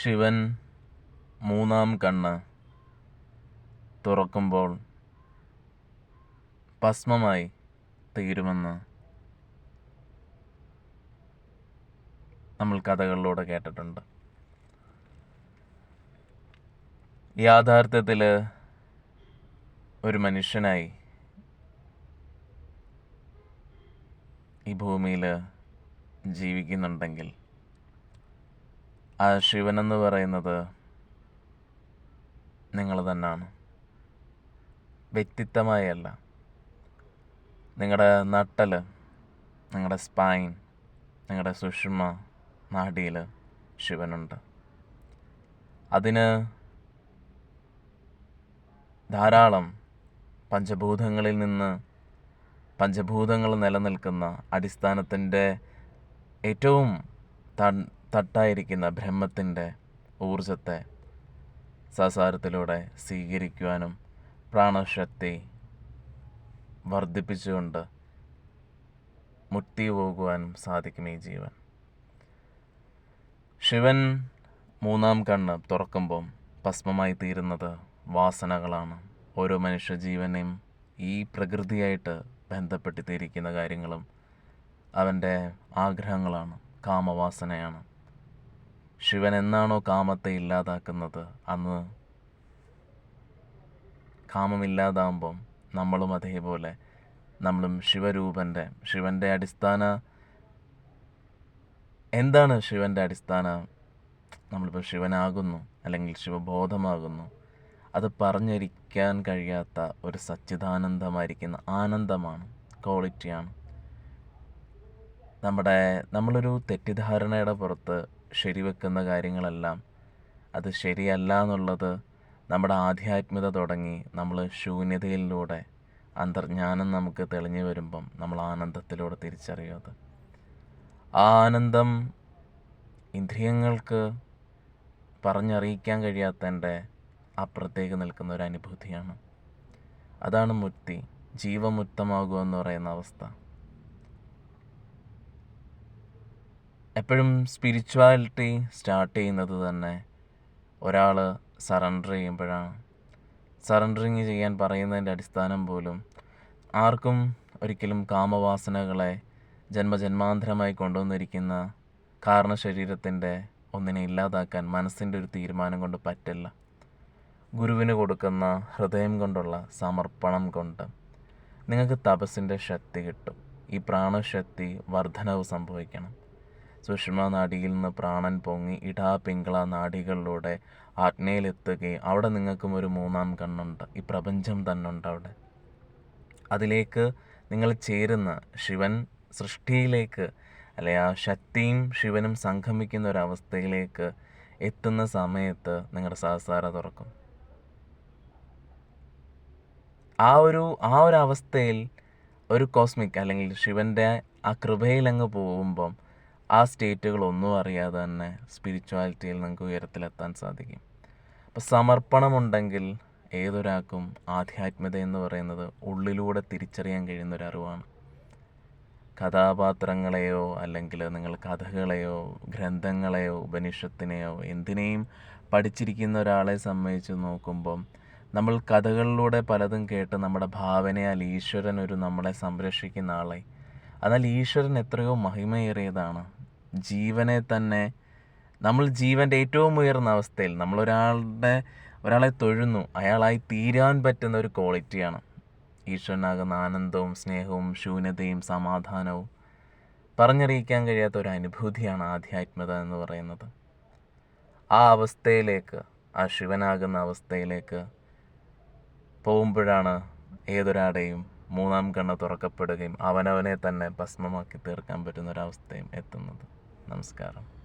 ശിവൻ മൂന്നാം കണ്ണ് തുറക്കുമ്പോൾ ഭസ്മമായി തീരുമെന്ന് നമ്മൾ കഥകളിലൂടെ കേട്ടിട്ടുണ്ട്. യാഥാർത്ഥ്യത്തിൽ ഒരു മനുഷ്യനായി ഈ ഭൂമിയിൽ ജീവിക്കുന്നുണ്ടെങ്കിൽ ആ ശിവനെന്ന് പറയുന്നത് നിങ്ങൾ തന്നെയാണ്. വ്യക്തിത്വമായല്ല നിങ്ങളുടെ നട്ടൽ നിങ്ങളുടെ സ്പൈൻ നിങ്ങളുടെ സുഷുമ നാടിയിൽ ശിവനുണ്ട്. അതിന് ധാരാളം പഞ്ചഭൂതങ്ങളിൽ നിന്ന് പഞ്ചഭൂതങ്ങൾ നിലനിൽക്കുന്ന അടിസ്ഥാനത്തിന്റെ ഏറ്റവും തട്ടായിരിക്കുന്ന ബ്രഹ്മത്തിന്റെ ഊർജത്തെ സസാരത്തിലൂടെ സ്വീകരിക്കുവാനും പ്രാണശക്തി വർദ്ധിപ്പിച്ചുകൊണ്ട് മുക്തി പോകുവാനും സാധിക്കും ഈ ജീവൻ. ശിവൻ മൂന്നാം കണ്ണ് തുറക്കുമ്പം ഭസ്മമായി തീരുന്നത് വാസനകളാണ്. ഓരോ മനുഷ്യ ജീവനെയും ഈ പ്രകൃതിയായിട്ട് ബന്ധപ്പെട്ടിത്തിയിരിക്കുന്ന കാര്യങ്ങളും അവന്റെ ആഗ്രഹങ്ങളാണ് കാമവാസനയാണ്. ശിവൻ എന്നാണോ കാമത്തെ ഇല്ലാതാക്കുന്നത്? അന്ന് കാമമില്ലാതാകുമ്പം നമ്മളും അതേപോലെ നമ്മളും ശിവരൂപന്റെ ശിവന്റെ അടിസ്ഥാന എന്താണ് ശിവന്റെ അടിസ്ഥാന? നമ്മളിപ്പോൾ ശിവനാകുന്നു അല്ലെങ്കിൽ ശിവബോധമാകുന്നു. അത് പറഞ്ഞിരിക്കാൻ കഴിയാത്ത ഒരു സച്ചിദാനന്ദമായിരിക്കുന്ന ആനന്ദമാണ് ക്വാളിറ്റിയാണ് നമ്മുടെ നമ്മളൊരു തെറ്റിദ്ധാരണയുടെ പുറത്ത് ശരിവെക്കുന്ന കാര്യങ്ങളെല്ലാം അത് ശരിയല്ല എന്നുള്ളത് നമ്മുടെ ആധ്യാത്മികത തുടങ്ങി നമ്മൾ ശൂന്യതയിലൂടെ അന്തർജ്ഞാനം നമുക്ക് തെളിഞ്ഞു വരുമ്പം നമ്മൾ ആനന്ദത്തിലൂടെ തിരിച്ചറിയുന്നത് ആ ആനന്ദം ഇന്ദ്രിയങ്ങൾക്ക് പറഞ്ഞറിയിക്കാൻ കഴിയാത്തതിന്റെ അപ്പുറത്തേക്ക് നിൽക്കുന്ന ഒരു അനുഭൂതിയാണ്. അതാണ് മുക്തി. ജീവമുക്തമാകുമെന്ന് പറയുന്ന അവസ്ഥ. എപ്പോഴും സ്പിരിച്വാലിറ്റി സ്റ്റാർട്ട് ചെയ്യുന്നത് തന്നെ ഒരാൾ സറണ്ടർ ചെയ്യുമ്പോഴാണ്. സറണ്ടറിങ് ചെയ്യാൻ പറയുന്നതിന്റെ അടിസ്ഥാനം പോലും ആർക്കും ഒരിക്കലും കാമവാസനകളെ ജന്മജന്മാന്തരമായി കൊണ്ടുവന്നിരിക്കുന്ന കാരണ ശരീരത്തിന്റെ ഒന്നിനെ ഇല്ലാതാക്കാൻ മനസ്സിന്റെ ഒരു തീരുമാനം കൊണ്ട് പറ്റില്ല. ഗുരുവിന് കൊടുക്കുന്ന ഹൃദയം കൊണ്ടുള്ള സമർപ്പണം കൊണ്ട് നിങ്ങൾക്ക് തപസ്സിന്റെ ശക്തി കിട്ടും. ഈ പ്രാണശക്തി വർധനവ് സംഭവിക്കണം. സുഷമ നാഡിയിൽ നിന്ന് പ്രാണൻ പൊങ്ങി ഇടാ പിങ്കള നാഡികളിലൂടെ ആജ്ഞയിലെത്തുകയും അവിടെ നിങ്ങൾക്കും ഒരു മൂന്നാം കണ്ണുണ്ട്. ഈ പ്രപഞ്ചം തന്നെ ഉണ്ട് അവിടെ. അതിലേക്ക് നിങ്ങൾ ചേരുന്ന ശിവൻ സൃഷ്ടിയിലേക്ക് അല്ലെ ആ ശക്തിയും ശിവനും സംഗമിക്കുന്ന ഒരവസ്ഥയിലേക്ക് എത്തുന്ന സമയത്ത് നിങ്ങളുടെ സഹസാര തുറക്കും. ആ ഒരു ആ ഒരു അവസ്ഥയിൽ ഒരു കോസ്മിക് അല്ലെങ്കിൽ ശിവന്റെ ആ കൃപയിൽ അങ്ങ് പോകുമ്പം ആ സ്റ്റേറ്റുകളൊന്നും അറിയാതെ തന്നെ സ്പിരിച്വാലിറ്റിയിൽ നമുക്ക് ഉയരത്തിലെത്താൻ സാധിക്കും. അപ്പോൾ സമർപ്പണമുണ്ടെങ്കിൽ ഏതൊരാൾക്കും ആധ്യാത്മികത എന്ന് പറയുന്നത് ഉള്ളിലൂടെ തിരിച്ചറിയാൻ കഴിയുന്ന ഒരു അറിവാണ്. കഥാപാത്രങ്ങളെയോ അല്ലെങ്കിൽ നിങ്ങൾ കഥകളെയോ ഗ്രന്ഥങ്ങളെയോ ഉപനിഷത്തിനെയോ എന്തിനേയും പഠിച്ചിരിക്കുന്ന ഒരാളെ സംബന്ധിച്ച് നോക്കുമ്പം നമ്മൾ കഥകളിലൂടെ പലതും കേട്ട് നമ്മുടെ ഭാവനയാൽ ഈശ്വരൻ ഒരു നമ്മളെ സംരക്ഷിക്കുന്ന ആളെ എന്നാൽ ഈശ്വരൻ എത്രയോ മഹിമയേറിയതാണ്. ജീവനെ തന്നെ നമ്മൾ ജീവന്റെ ഏറ്റവും ഉയർന്ന അവസ്ഥയിൽ നമ്മളൊരാളുടെ ഒരാളെ തൊഴുന്നു അയാളായി തീരാൻ പറ്റുന്ന ഒരു ക്വാളിറ്റിയാണ്. ഈശ്വരനാകുന്ന ആനന്ദവും സ്നേഹവും ശൂന്യതയും സമാധാനവും പറഞ്ഞറിയിക്കാൻ കഴിയാത്ത ഒരു അനുഭൂതിയാണ് ആധ്യാത്മികത എന്ന് പറയുന്നത്. ആ അവസ്ഥയിലേക്ക് ആ ശിവനാകുന്ന അവസ്ഥയിലേക്ക് പോകുമ്പോഴാണ് ഏതൊരാടെയും മൂന്നാം കണ്ണ് തുറക്കപ്പെടുകയും അവനവനെ തന്നെ ഭസ്മമാക്കി തീർക്കാൻ പറ്റുന്ന ഒരവസ്ഥയും എത്തുന്നത്. നമസ്കാരം.